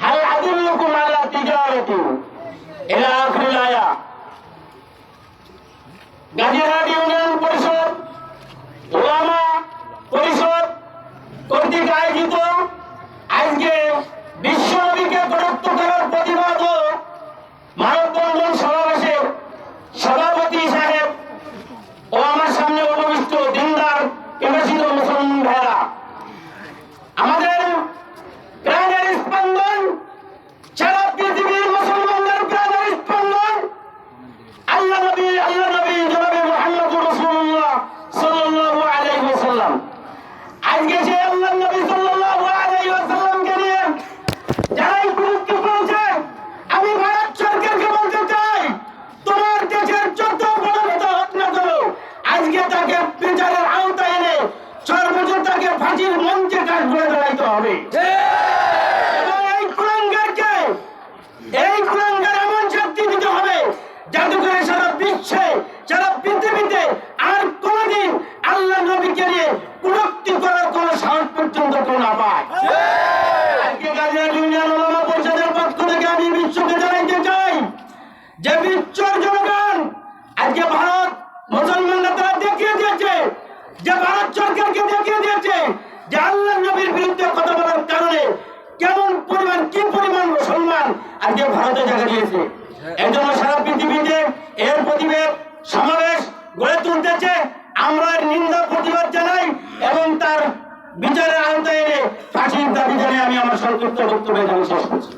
هل أدلكم على تجارة إلى آخر الآية Gazirhat union পরিষদ ওলামা পরিষদ কর্তৃক আয়োজিত আজকে বিশ্বনবীকে গুরুত্ব করার প্রতিবাদ ও মানববন্ধন সমাবেশে সভাপতি সাহেব ও আমার সামনে উপবিষ্ট দিনদার প্রবাসিত মুসলমান আজকে সে আল্লাহ নবী সাল্লাল্লাহু আলাইহি ওয়াসাল্লামকে নিয়ে যারাই আমি ভারত সরকারকে বলতে চাই, তোমার দেশের যত বড় নেতা হোক না কেন, আজকে তাকে বিচারের আওতায় এনে সর্বোচ্চ তাকে ফাঁসির মঞ্চে কাজ করে দাঁড়াইতে হবে নিয়ে কুলক্তি করার কোন সাহস পর্যন্ত কেউ না পায়। আজকে গাজীপুর ইউনিয়ন ওলামা পরিষদের পক্ষ থেকে আমি বিশ্বকে জানাইতে চাই যে বিশ্বর জনগণ আজকে ভারত মুসলমানরা তারা দেখিয়ে দিয়েছে যে ভারত সরকারকে দেখিয়ে দিয়েছে যে আল্লাহ নবীর বিরুদ্ধে কথা বলার কারণে কেমন পরিমাণ কি পরিমাণ মুসলমান আজকে ভারতে জায়গা দিয়েছে এর জন্য সারা পৃথিবীতে এর প্রতিবাদ সমাবেশ গড়ে তুলতেছে। আমরা নিন্দা প্রতিবাদ জানাই এবং তার বিচারের আওতায় এনে ফাঁসির দাবি জানিয়ে আমি আমার সংক্ষিপ্ত বক্তব্য শেষ করছি।